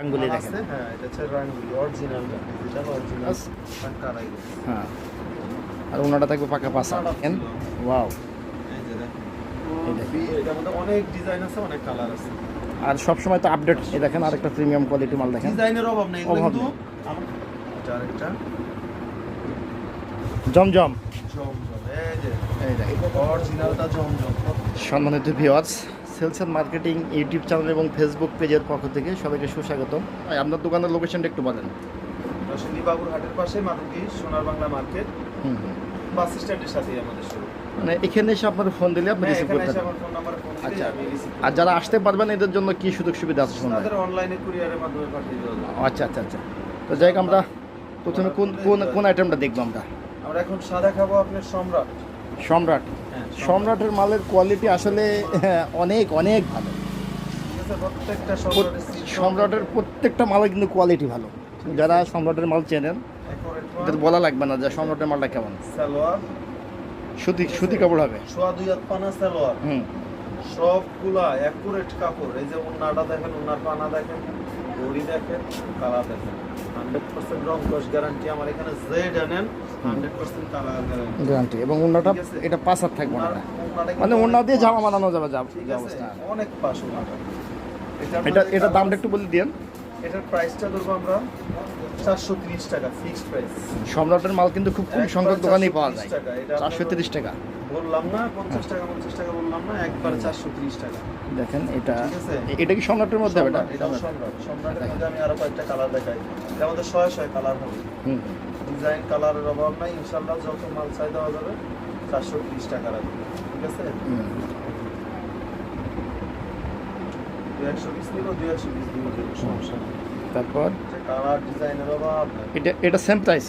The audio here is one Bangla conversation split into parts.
দেখেন। হ্যাঁ এটা হচ্ছে রাঙ্গুলি অরিজিনালটা ডিজিটাল অরিজিনাল আস- হ্যাঁ। আর ওনাটা থাকবে পাকা পাশা দেখেন। ওয়াও অনেক ডিজাইন আছে অনেক কালার আছে। আর সবসময় তো আপডেট এই দেখেন আরেকটা প্রিমিয়াম কোয়ালিটি মাল দেখেন। ডিজাইনের অভাব নেই কিন্তু আরেকটা। জমজম। সম্মানিত viewers sales and marketing YouTube channel এবং ফেসবুক পেজের পক্ষ থেকে সবাইকে সুস্বাগতম। আপনার দোকানের লোকেশনটা একটু বলেন। বাবুর হাটের পাশে মাধবী সোনার বাংলা মার্কেট। বাস স্ট্যান্ডের সাথেই আমাদের শুরু। মানে এখানে এসে আপনার ফোন দিলে আপনি হ্যাঁ, রিসিভ করতে ফোন দিলে আচ্ছা। আর যারা আসতে পারবেন এদের জন্য কি সুযোগ সুবিধা আছে তাদের অনলাইনে কুরিয়ারের মাধ্যমে পাঠিয়ে দেওয়া আচ্ছা আচ্ছা আচ্ছা। তো যাই আমরা প্রথমে কোন কোন কোন আইটেমটা দেখব আমরা? আমরা এখন সাদা খাব আপনার সম্রাট। সম্রাট। হ্যাঁ সম্রাটের মালের কোয়ালিটি আসলে হ্যাঁ, অনেক অনেক ভালো। সম্রাটের প্রত্যেকটা মালের কিন্তু কোয়ালিটি ভালো। যারা সম্রাটের মাল চেনেন এদের বলা লাগবে না যে সম্রাটের মালটা কেমন। সালোয়ার। সুতি সুতি কাপড় হবে। হুম। সবগুলা অ্যাকুরেট কাপড়। এই যে ওনাটা দেখেন ওনার পানা দেখেন দড়ি দেখেন কালা দেখেন। হান্ড্রেড পার্সেন্ট রং কস গ্যারান্টি আমার এখানে জেড আনেন hundred percent colour guarantee guarantee এবং ওনাটা এটা পাঁচ থাকবে না মানে ওনা দিয়ে জামা বানানো যাবে অবস্থা। অনেক ওনাটা এটা এটা দামটা একটু বলে দিন এটার প্রাইসটা ধরবো আমরা চারশো ত্রিশ টাকা ফিক্সড প্রাইস সম্রাটের মাল কিন্তু খুব কম সংখ্যক দোকানেই পাওয়া যায়। চারশো তিরিশ টাকা। বললাম না পঞ্চাশ টাকা পঞ্চাশ টাকা বললাম না একবার চারশো ত্রিশ টাকা। দেখেন এটা। এটা কি সম্রাটের মধ্যে হবে এটা সম্রাট, এটাও সম্রাট। সম্রাটের মধ্যে আমি আরও কয়েকটা কালার দেখাই। মধ্যে শয়ে শয়ে কালার হবে। ডিজাইন কালারের অভাব নাই ইনশাল্লাহ যত মাল চাই দেওয়া যাবে চারশো ত্রিশ টাকা রাখবে। ঠিক আছে? দুই একশো নিল দুই একশো দেবো সমস্যা তারপর? কালার ডিজাইনের অভাব এটা এটা সেম প্রাইস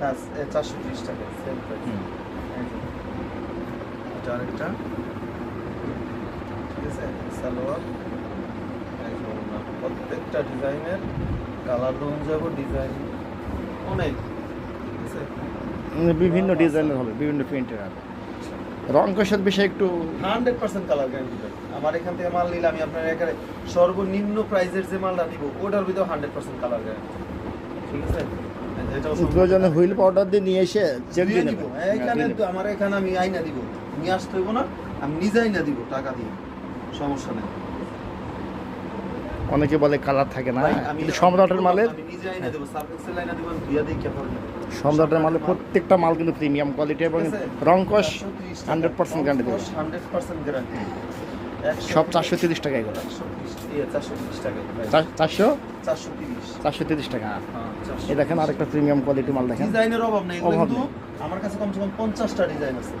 হ্যাঁ চারশো ত্রিশ টাকা সেম প্রাইস এটা আরেকটা ঠিক আছে? সালোয়ার। প্রত্যেকটা ডিজাইনের কালার যাব ডিজাইন অনেক। ঠিক আছে? বিভিন্ন ডিজাইনের হবে বিভিন্ন প্রিন্টের হবে। রং কষার বিষয়ে একটু হান্ড্রেড পার্সেন্ট কালার গ্যারান্টি আমার এখান থেকে মাল নিলে আমি আপনার এখানে সর্বনিম্ন প্রাইসের যে মালটা দিব ওটার ভিতরে হান্ড্রেড পার্সেন্ট কালার গ্যারান্টি ঠিক আছে? প্রয়োজনে হুইল পাউডার দিয়ে নিয়ে এসে চেক দিয়ে দিব এইখানে তো আমার এখানে আমি আইনা দিব। নিয়ে আসতে হইব না আমি নিজে আইনা দিব টাকা দিয়ে। সমস্যা নেই। অনেকে বলে কালার থাকে না কিন্তু সম্রাটের মালের আমি নিজে আইনা দেব সার্ফেক্সেল আইনা দিব ধুইয়া দেই কে পারবে। সম্রাটের মালের প্রত্যেকটা মাল কিন্তু প্রিমিয়াম কোয়ালিটি এবং রং কষ hundred percent guarantee hundred percent guarantee সব চারশো তিরিশ টাকা এগুলো। চারশো চার- চারশো? চারশো তিরিশ। টাকা। হ্যাঁ চারশো। এই দেখেন আরেকটা প্রিমিয়াম কোয়ালিটি মাল দেখেন। ডিজাইনের অভাব নেই অভাব। আমার কাছে কমসে কম পঞ্চাশটা ডিজাইন আছে।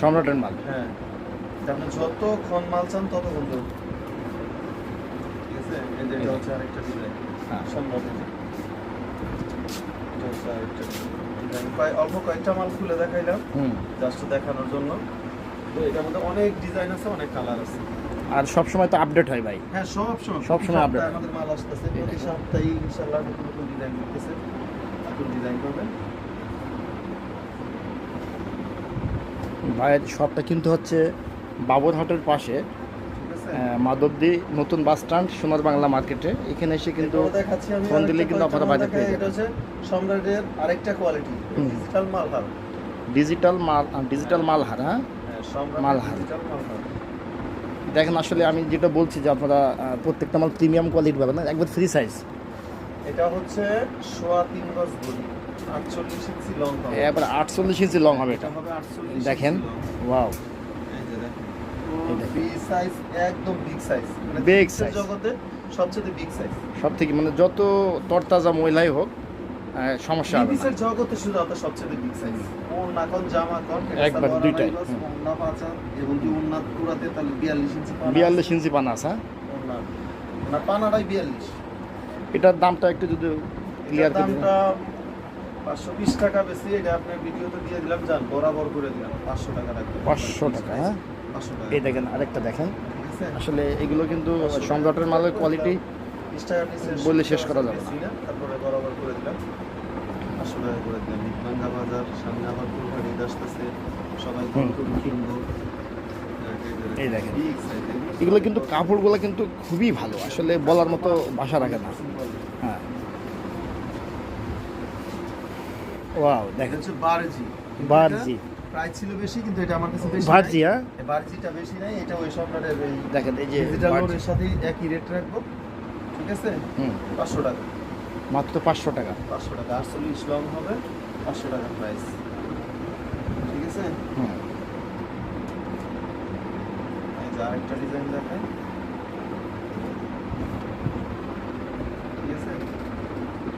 সম্রাটের মাল। হ্যাঁ আপনি যতক্ষণ মাল চান ততক্ষণ ঠিক আছে? এটা হচ্ছে আরেকটা ডিজাইন। হ্যাঁ। হচ্ছে প্রায় অল্প কয়েকটা মাল খুলে দেখাইলাম। জাস্ট দেখানোর জন্য। তো এটার মধ্যে অনেক ডিজাইন আছে অনেক কালার আছে। আর সব সময় তো আপডেট হয় ভাই। হ্যাঁ সব সময় সব সময়। সপ্তাহে আমাদের মাল আসতেছে প্রতি সপ্তাহে ইনশাআল্লাহ নতুন নতুন ডিজাইন নতুন ডিজাইন ভাইয়ের শপটা কিন্তু হচ্ছে বাবরহাটের পাশে মাধবদী নতুন বাস স্ট্যান্ড সোনার বাংলা মার্কেটে এখানে এসে কিন্তু ফোন দিলে কিন্তু আপনারা মাল পেয়ে এটা হচ্ছে সম্রাটের আরেকটা কোয়ালিটি। ডিজিটাল মালহার ডিজিটাল মাল ডিজিটাল মালহার হ্যাঁ হ্যাঁ? মালহার। দেখেন আসলে আমি যেটা বলছি যে আপনারা প্রত্যেকটা মাল প্রিমিয়াম কোয়ালিটি পাবেন না একবার ফ্রি সাইজ এটা হচ্ছে সোয়া তিন গজ বডি হবে। এবার আটচল্লিশ ইঞ্চি লং হবে এটা। দেখেন ওয়াও মানে সব থেকে মানে যত তরতাজা মহিলাই হোক সমস্যা হবে না। জগতে শুধু আপনার সবচেয়ে বিগ সাইজ। ওড়না কোন জামা কোন একবার দুইটাই। ওড়না পাঁচা এবং কি ওড়না পুরাতে তাহলে বিয়াল্লিশ ইঞ্চি পানা বিয়াল্লিশ ইঞ্চি পানা আছে হ্যাঁ। ওড়না ওড়না পানাটাই বিয়াল্লিশ। এটার দামটা একটু যদি ক্লিয়ার করে দামটা পাঁচশো বিশ টাকা বেশি। এটা আপনি ভিডিওতে দিয়ে দিলাম। যান বরাবর করে দিলাম। পাঁচশো টাকা রাখবেন। পাঁচশো টাকা হ্যাঁ। এই দেখেন আরেকটা দেখেন। আসলে এগুলো কিন্তু সম্রাটের মালের কোয়ালিটি বললে শেষ করা যাবে না। বেশি না, তারপরে বরাবর করে দিলাম পাঁচশো করে দিলাম বাজার সামনে আবার কুরবানি আসতেছে। সবাই। কিনবো হ্যাঁ, এই দেখেন। এগুলো কিন্তু কাপড়গুলো কিন্তু খুবই ভালো। আসলে বলার মতো ভাষা রাখে না। হ্যাঁ। ওয়াও দেখেন। হচ্ছে বারজি। বারজি। প্রাইস ছিল বেশি কিন্তু এটা আমার কাছে বেশি হ্যাঁ? বারজিটা বেশি নাই এটা ওই দেখেন এই যে ডিজিটাল। সাথে একই রেট রাখব। ঠিক আছে? হুম। পাঁচশো টাকা। মাত্র পাঁচশো টাকা। পাঁচশো টাকা আটচল্লিশ লং হবে পাঁচশো টাকা প্রাইস ঠিক আছে? হুম। আরেকটা ডিজাইন দেখায় ঠিক আছে?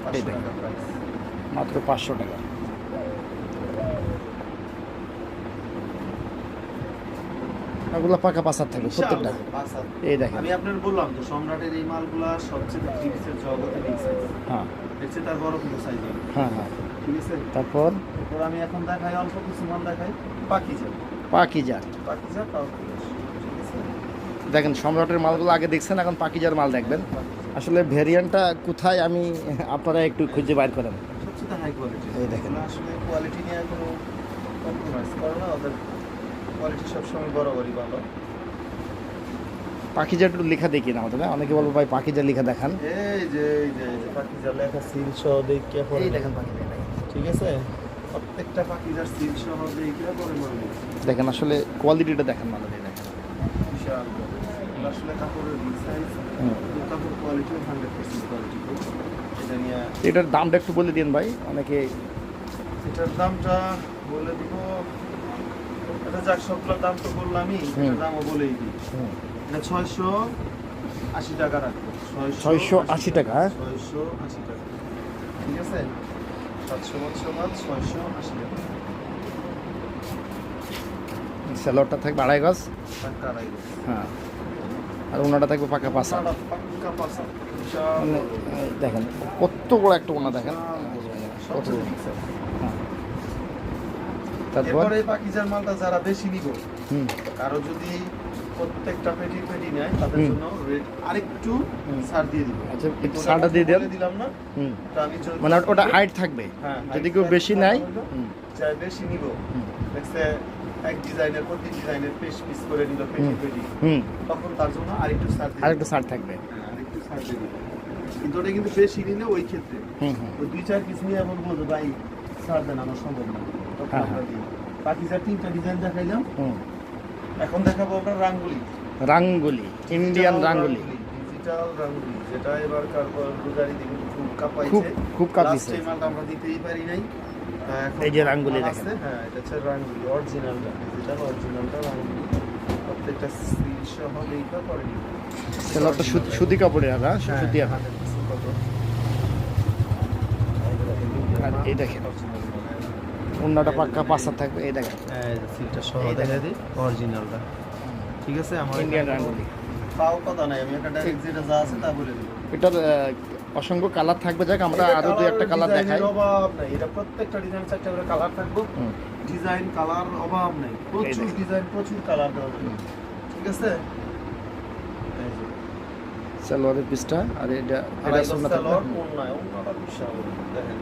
পাঁচশো টাকা প্রাইস মাত্র পাঁচশো টাকা। এগুলো পাকা পাসার থাকবে প্রত্যেকটা। এই দেখেন। আমি আপনার বললাম তো সম্রাটের এই মালগুলা সবচেয়ে থ্রি জগতে বিগ হ্যাঁ। এর তার বড় কিন্তু সাইজ হ্যাঁ হ্যাঁ। ঠিক আছে? তারপর? এরপর আমি এখন দেখাই অল্প কিছু মাল দেখাই। পাখি যা পাখি যা তাও ঠিক আছে? দেখেন সম্রাটের মালগুলো আগে দেখছেন এখন পাকিজার মাল দেখবেন। আসলে ভেরিয়েন্টটা কোথায় আমি আপনারা একটু খুঁজে বাইর করেন। এই দেখেন। আসলে কোয়ালিটি নিয়ে কোনো কম্প্রোমাইজ করে না ওদের কোয়ালিটি সবসময় বরাবরই ভালো। পাখিজার একটু লেখা দেখি না আমাদের হ্যাঁ? অনেকে বলব ভাই পাখিজার লেখা দেখান। এই যে এই যে লেখা সিল সহ দেখে পরে দেখেন। ঠিক আছে? প্রত্যেকটা সিল সহ পরে মানে দেখেন আসলে কোয়ালিটিটা দেখেন বিশাল আসলে কাপড়ের সাইজ কাপড় কোয়ালিটি হান্ড্রেড পার্সেন্ট কোয়ালিটি এটা নিয়ে এটার দামটা একটু বলে দিন ভাই অনেকে এটার দামটা বলে দিব এটা যাক সবগুলোর দাম তো বললামই দামও বলেই দিই। এটা ছয়শো আশি টাকা রাখব। ছয়শো আশি টাকা হ্যাঁ? ছয়শো আশি টাকা। ঠিক আছে? সাতশো পাঁচশো বাদ ছয়শো আশি টাকা। স্যালোয়ারটা থাকবে আড়াই গজ। হ্যাঁ। আর ওনাটা থাকবে পাকা। বিশাল মানে দেখেন কত বড় একটা ওনা দেখেন। কত। হ্যাঁ। তারপর? এই পাকিজার মালটা যারা বেশি নিব হুম। কারও যদি প্রত্যেকটা পেটি পেটি নেয় তাদের জন্য রেট আরেকটু। ছাড় দিয়ে দিব। আচ্ছা ছাড়টা দিয়ে দিলাম না হুম। আমি মানে ওটা হাইট থাকবে। হ্যাঁ, যদি কেউ বেশি নেয় চাই বেশি নিব। দেখছে এক ডিজাইনের প্রতি ডিজাইনের পিস পিস করে নিল পেটি পেটি। হুম। তখন তার জন্য আরেকটু ছাড় দিয়ে আর দিব। একটু ছাড় থাকবে। হ্যাঁ, আরেকটু ছাড় দিয়ে দিব। কিন্তু ওটা কিন্তু বেশি নিলে ওই ক্ষেত্রে। হুম ওই দুই চার পিস নিয়ে বলব ভাই ছাড় দেন আমার সম্ভব না। তখন হ্যাঁ, আমরা দিই বাকি যা তিনটা ডিজাইন দেখাইলাম হুম। এখন দেখাবো আমরা রাঙ্গুলি। রাঙ্গুলি ইন্ডিয়ান রাঙ্গুলি। ডিজিটাল রাঙ্গুলি যেটা এবার দিকে খুব কাঁপাইছে। খুব- আমরা দিতেই পারি নাই। তা এই যে রাঙ্গুলি দেখেন। হ্যাঁ এটা হচ্ছে রাঙ্গুলি অরিজিনালটা ডিজিটাল অরিজিনালটা রাঙ্গুলি। প্রত্যেকটা সিল সহ নিব। সুতি- আর হ্যাঁ? হ্যাঁ, সুতি আর। 100% এই দেখেন। অন্যটা পাক্কা পাঁচটা থাকবে এই দেখেন। সিলটা সহ দেখা দিই অরিজিনালটা ঠিক আছে আমার ইন্ডিয়ান রাঙ্গুলি তাও কথা নাই আমি একটা ডাইরেক্ট যেটা যা আছে তা বলে দেবো এটার অসংখ্য কালার থাকবে যাক আমরা আরও দুই একটা কালার দেখাই। অভাব নাই এটা প্রত্যেকটা ডিজাইন চারটা করে কালার থাকব। ডিজাইন কালার অভাব নাই প্রচুর ডিজাইন প্রচুর কালার দেওয়া ঠিক আছে? সালোয়ারের পিসটা আর এটা এটা বস্তা থাকবে।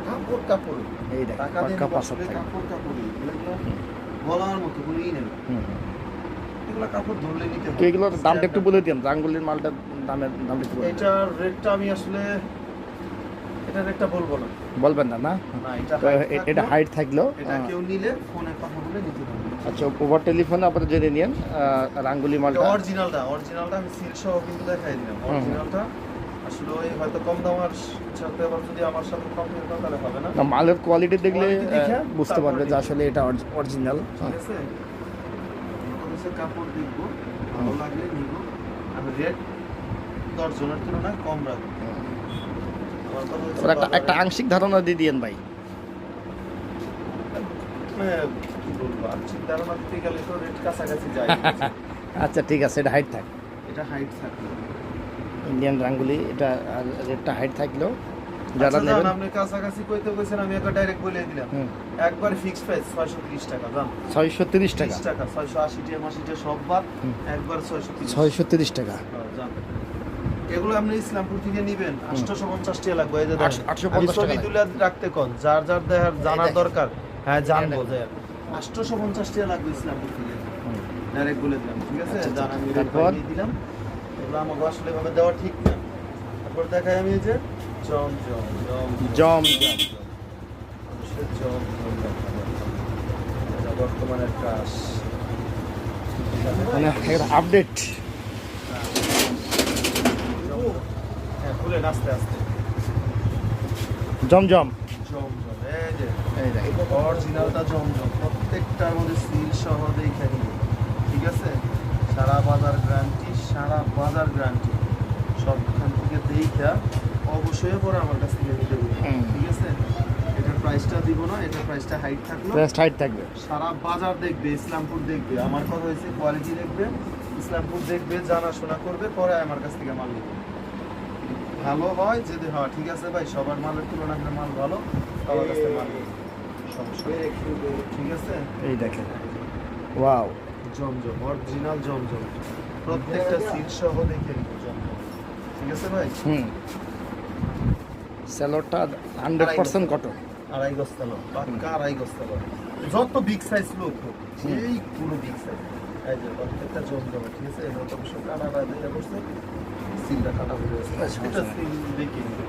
কাপড় কাপড় এই দেখেন পাক্কা কাপড়। বলার মতো কোনো ই নেই এগুলোর দামটা একটু বলে দিন রাঙ্গুলির মালটার দামের দামটা। এটার রেটটা আমি আসলে এটার রেটটা বলব না। বলবেন না না? এটা এটা হাইট থাকল এটা কেউ নিলে ফোনে কথা বলে নিতে আচ্ছা ওভার টেলিফোনে আপনারা জেনে নিন রাঙ্গুলি মালটা। অরিজিনালটা অরিজিনালটা আমি সিল সহ কিন্তু দেখাই দিলাম। অরিজিনালটা আসলে ওই হয়তো কম দামের সাথে আবার যদি আমার সাথে তাহলে হবে না। মালের কোয়ালিটি দেখলে বুঝতে পারবে যে আসলে এটা অরিজিনাল ঠিক আছে? কাপড় দেখব ভালো লাগলে নিব। আমি রেট দশ জনের তুলনায় কম রাখব। একটা একটা আংশিক ধারণা দিয়ে দিয়েন ভাই। আচ্ছা ঠিক আছে এটা হাইট থাক। এটা হাইট থাকবে ইন্ডিয়ান রাঙ্গুলি এটা আর রেটটা হাইট থাকলেও যারা আচ্ছা, নেবেন আপনি কাছাকাছি কইতে কইছেন আমি একটা ডাইরেক্ট বলে দিলাম। একবার ফিক্স প্রাইস ছয়শো ত্রিশ টাকা জান। ছয়শো তিরিশ টাকা। ত্রিশ টাকা ছয়শো আশি টাকা মাসি টাকা সব বাদ একবার ছয়শো ত্রিশ। ছয়শো তিরিশ টাকা। জান। এগুলো আপনি ইসলামপুর থেকে নিবেন। আটশোশো পঞ্চাশ টাকা লাগবে এই যে। আটশো- আটশো ছবি তুলে রাখতে কোন? যার যার দেখার জানার দরকার হ্যাঁ জানব। যে আটশোশো পঞ্চাশ টাকা লাগবে ইসলামপুর থেকে। ডাইরেক্ট বলে দিলাম ঠিক আছে? আচ্ছা, আমি দিলাম এগুলো আমাকে আসলে ভাবে দেওয়া ঠিক না। তারপর দেখাই আমি যে জম জম জম জম, কাজ মানে আপডেট হ্যাঁ খুলেন আস্তে আস্তে জমজম। জম জম এই যে এই দেখ অরিজিনালটা জমজম। প্রত্যেকটার মধ্যে সিল সহ দেখে ঠিক আছে? সারা বাজার সারা বাজার সবখান থেকে দেখা অবশ্যই পরে আমার কাছ থেকে নিতে ঠিক আছে? এটার প্রাইসটা দিব না এটার প্রাইসটা হাইট থাকল। জাস্ট হাইট থাকবে। সারা বাজার দেখবে ইসলামপুর দেখবে। আমার কথা হয়েছে কোয়ালিটি দেখবে ইসলামপুর দেখবে জানাশোনা করবে পরে আমার কাছ থেকে মাল নেবে। ভালো হয় যদি হয় ঠিক আছে ভাই সবার মালের তুলনায় আপনার মাল ভালো আমার কাছ মাল সমস্যা ঠিক আছে? এই দেখেন। ওয়াও। জমজম অরিজিনাল জমজম। প্রত্যেকটা সিট সহ দেখে ঠিক আছে ভাই? হুম। স্যালোডটা হান্ড্রেড পার্সেন্ট কটন। আড়াই গস্তালো পাক্কা আড়াই গস্তালো যত বিগ সাইজ লোক এই পুরো বিগ সাইজ এই যে প্রত্যেকটা জমজম ঠিক আছে? এটা তো অবশ্য কাটা যেটা করছে সিলটা কাটা হয়ে গেছে আচ্ছা, এটা আচ্ছা। সিল দেখে নিব